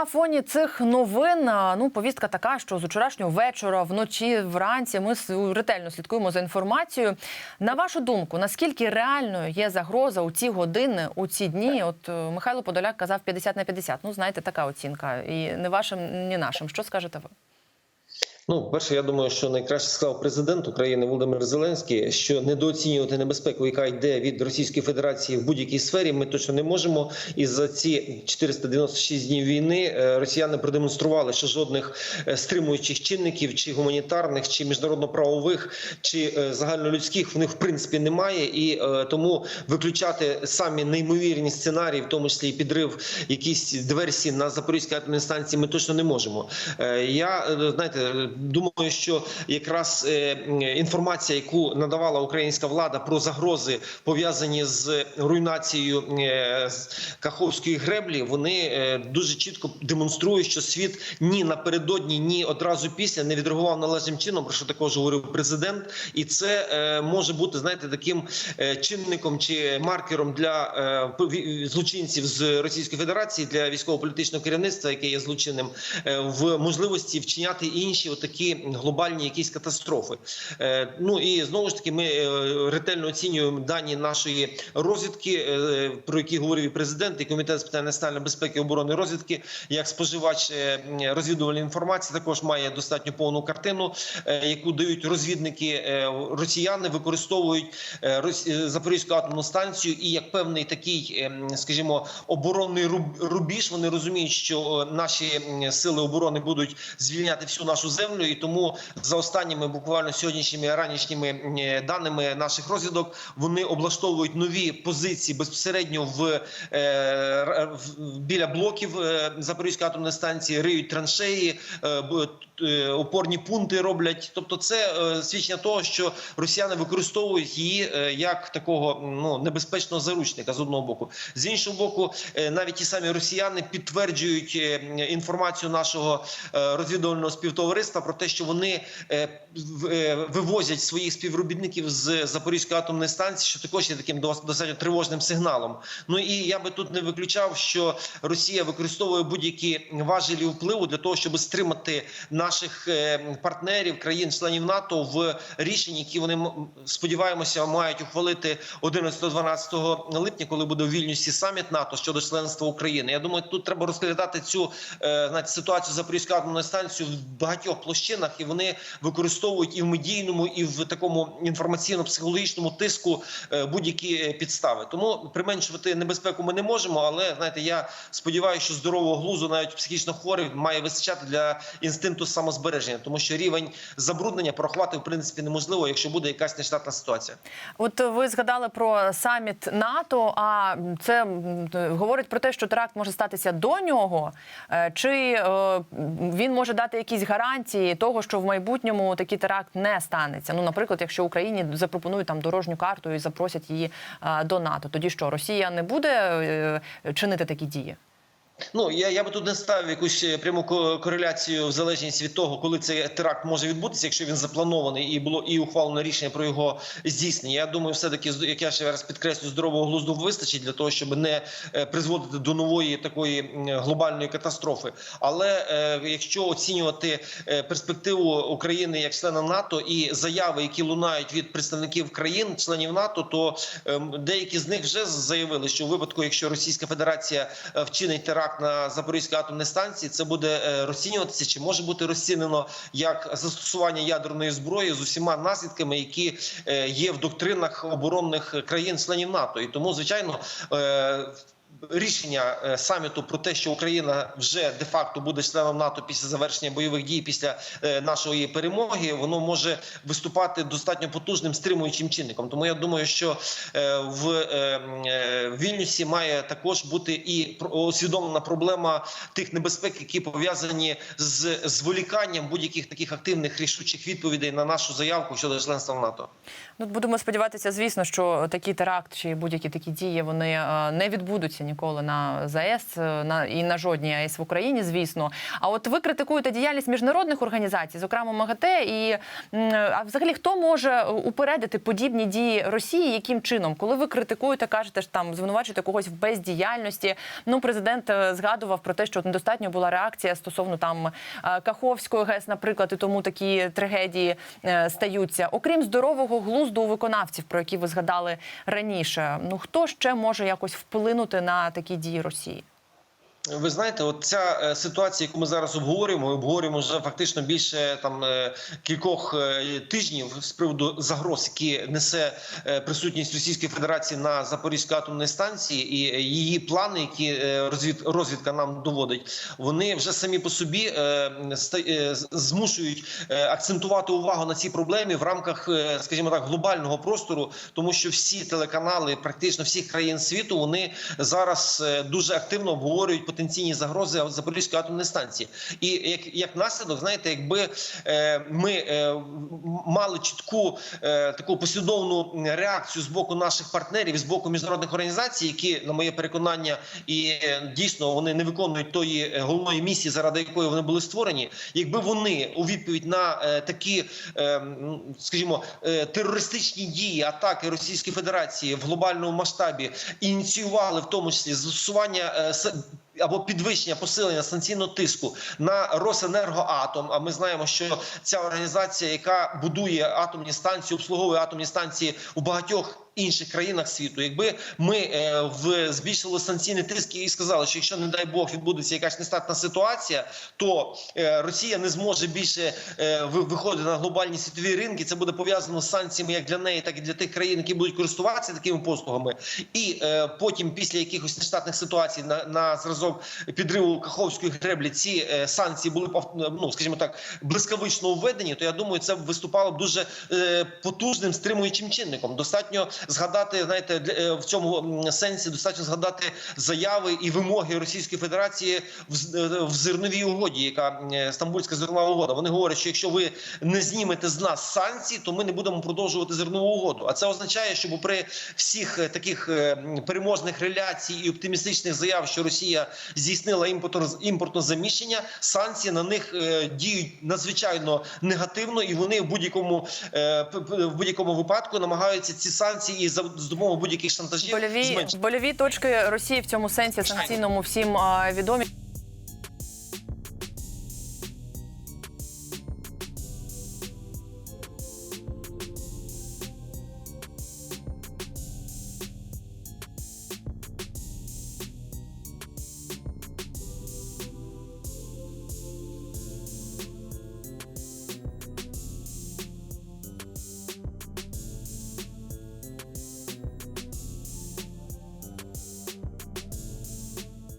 На фоні цих новин ну повістка така, що з вчорашнього вечора, вночі, вранці ми ретельно слідкуємо за інформацією. На вашу думку, наскільки реальною є загроза у ці години, у ці дні? От е, Михайло Подоляк казав 50 на 50. Ну знаєте, така оцінка, і не вашим, ні нашим. Що скажете ви? Ну, перше, я думаю, що найкраще сказав президент України Володимир Зеленський, що недооцінювати небезпеку, яка йде від Російської Федерації в будь-якій сфері, ми точно не можемо. І за ці 496 днів війни е, росіяни продемонстрували, що жодних е, стримуючих чинників, чи гуманітарних, чи міжнародно-правових, чи е, загальнолюдських в них в принципі немає. І тому виключати самі неймовірні сценарії, в тому числі і підрив якісь диверсії на Запорізькій атомній станції, ми точно не можемо. Я знаєте, думаю, що якраз е, інформація, яку надавала українська влада про загрози пов'язані з руйнацією е, Каховської греблі, вони е, дуже чітко демонструють, що світ ні напередодні, ні одразу після не відреагував належним чином, про що також говорив президент, і це може бути знаєте таким чинником чи маркером для злочинців з Російської Федерації для військово-політичного керівництва, яке є злочинним, в можливості вчиняти інші отакі глобальні якісь катастрофи. Е, Ну і знову ж таки, ми е, ретельно оцінюємо дані нашої розвідки, е, про які говорив і президент, і комітет з питань національної безпеки оборони розвідки, як споживач розвідувальної інформації, також має достатньо повну картину, яку дають розвідники. Росіяни використовують Запорізьку атомну станцію і як певний такий, скажімо, оборонний руб- рубіж. Вони розуміють, що наші сили оборони будуть звільняти всю нашу землю, і тому за останніми буквально сьогоднішніми ранішніми е, даними наших розвідок вони облаштовують нові позиції безпосередньо в, е, в- біля блоків е, Запорізької атомної станції, риють траншеї, е, е, опорні пункти роблять. Тобто, це е, свідчення того, що росіяни використовують її е, як такого ну небезпечного заручника з одного боку. З іншого боку, е, навіть ті самі росіяни підтверджують е, інформацію нашого е, розвідувального співтовариства про те, що вони е, е, вивозять своїх співробітників з Запорізької атомної станції, що також є таким дос- достатньо тривожним сигналом. Ну і я би тут не виключав, що Росія використовує будь-які важелі впливу для того, щоб стримати наших е, партнерів, країн-членів НАТО в рішенні, які вони сподіваємося мають ухвалити 11-12 липня, коли буде у Вільнюсі саміт НАТО щодо членства України. Я думаю, тут треба розглядати цю знаєте, ситуацію Запорізької атомної станції в багатьох площинах, і вони використовують і в медійному, і в такому інформаційно-психологічному тиску е, будь-які е, підстави. Тому применшувати небезпеку ми не можемо. Але знаєте, я сподіваюся, що здорового глузу навіть психічно хворих має вистачати для інстинкту самозбереження, тому що рівень забруднення порахувати в принципі неможливо, якщо буде якась нештатна ситуація. От ви згадали про саміт НАТО. А це говорить про те, що теракт може статися до нього, Е, чи він може дати якісь гарантії того, що в майбутньому такий теракт не станеться. Ну, наприклад, якщо Україні запропонують там дорожню карту і запросять її до НАТО, тоді що Росія не буде е, чинити такі дії? Ну я, я би тут не ставив якусь е, пряму ко- кореляцію в залежності від того, коли цей теракт може відбутися, якщо він запланований і було і ухвалено рішення про його здійснення. Я думаю, все таки як я ще раз підкреслю, здорового глузду вистачить для того, щоб не е, призводити до нової такої глобальної катастрофи. Але е, якщо оцінювати перспективу України як члена НАТО і заяви, які лунають від представників країн, членів НАТО, то ем, деякі з них вже заявили, що у випадку, якщо Російська Федерація вчинить теракт на Запорізькій атомній станції, це буде е, розцінюватися чи може бути розцінено як застосування ядерної зброї з усіма наслідками, які е, є в доктринах оборонних країн-членів НАТО. І тому, звичайно. Рішення е, саміту про те, що Україна вже де-факто буде членом НАТО після завершення бойових дій, після е, нашої перемоги, воно може виступати достатньо потужним стримуючим чинником. Тому я думаю, що е, в Вільнюсі має також бути і усвідомлена проблема тих небезпек, які пов'язані з зволіканням будь-яких таких активних рішучих відповідей на нашу заявку щодо членства в НАТО. Ну, будемо сподіватися, звісно, що такий теракт чи будь-які такі дії вони не відбудуться ніколи на ЗАЕС е, на і на жодній АЕС в Україні, звісно. А от ви критикуєте діяльність міжнародних організацій, зокрема МАГАТЕ, і а взагалі хто може упередити подібні дії Росії? Яким чином, коли ви критикуєте, кажете ж там звинувачуєте когось в бездіяльності? Ну, президент е, згадував про те, що недостатньо була реакція стосовно там е, Каховської ГЕС, наприклад, і тому такі трагедії стаються. Окрім здорового глузду у виконавців, про які ви згадали раніше. Ну хто ще може якось вплинути на такі дії Росії? Ви знаєте, от ця е, ситуація, яку ми зараз обговорюємо, ми обговорюємо вже фактично більше там е, кількох е, тижнів з приводу загроз, які несе присутність Російської Федерації на Запорізькій атомній станції, і її плани, які розвідка нам доводить, вони вже самі по собі змушують акцентувати увагу на цій проблемі в рамках, скажімо так, глобального простору, тому що всі телеканали, практично всіх країн світу, вони зараз дуже активно обговорюють потенційні загрози Запорізької атомної станції. І як, як наслідок, знаєте, якби е, ми е, мали чітку е, таку послідовну реакцію з боку наших партнерів, з боку міжнародних організацій, які, на моє переконання, і дійсно вони не виконують тої головної місії, заради якої вони були створені. Якби вони у відповідь на такі, скажімо, терористичні дії, атаки Російської Федерації в глобальному масштабі ініціювали в тому числі застосування або підвищення посилення санкційного тиску на Росенергоатом. А ми знаємо, що ця організація, яка будує атомні станції, обслуговує атомні станції у багатьох. Інших країнах світу, якби ми е, в збільшили санкційний тиск і сказали, що якщо не дай Бог відбудеться якась нестатна ситуація, то е, Росія не зможе більше е, виходити на глобальні світові ринки. Це буде пов'язано з санкціями як для неї, так і для тих країн, які будуть користуватися такими послугами. І потім, після якихось нештатних ситуацій, на, на зразок підриву Каховської греблі, ці санкції були ну, скажімо так, блискавично введені. То я думаю, це виступало б дуже потужним стримуючим чинником. Достатньо згадати, знаєте, е, в цьому сенсі достатньо згадати заяви і вимоги Російської Федерації в, е, зерновій угоді, яка е, Стамбульська зернова угода. Вони говорять, що якщо ви не знімете з нас санкції, то ми не будемо продовжувати зернову угоду. А це означає, що при всіх таких переможних реляцій і оптимістичних заяв, що Росія здійснила імпортне заміщення, санкції на них діють надзвичайно негативно, і вони в будь-якому в будь-якому випадку намагаються ці санкції і за з допомогою будь-яких шантажів Больові, зменшити. больові точки Росії в цьому сенсі санкційному всім а, відомі.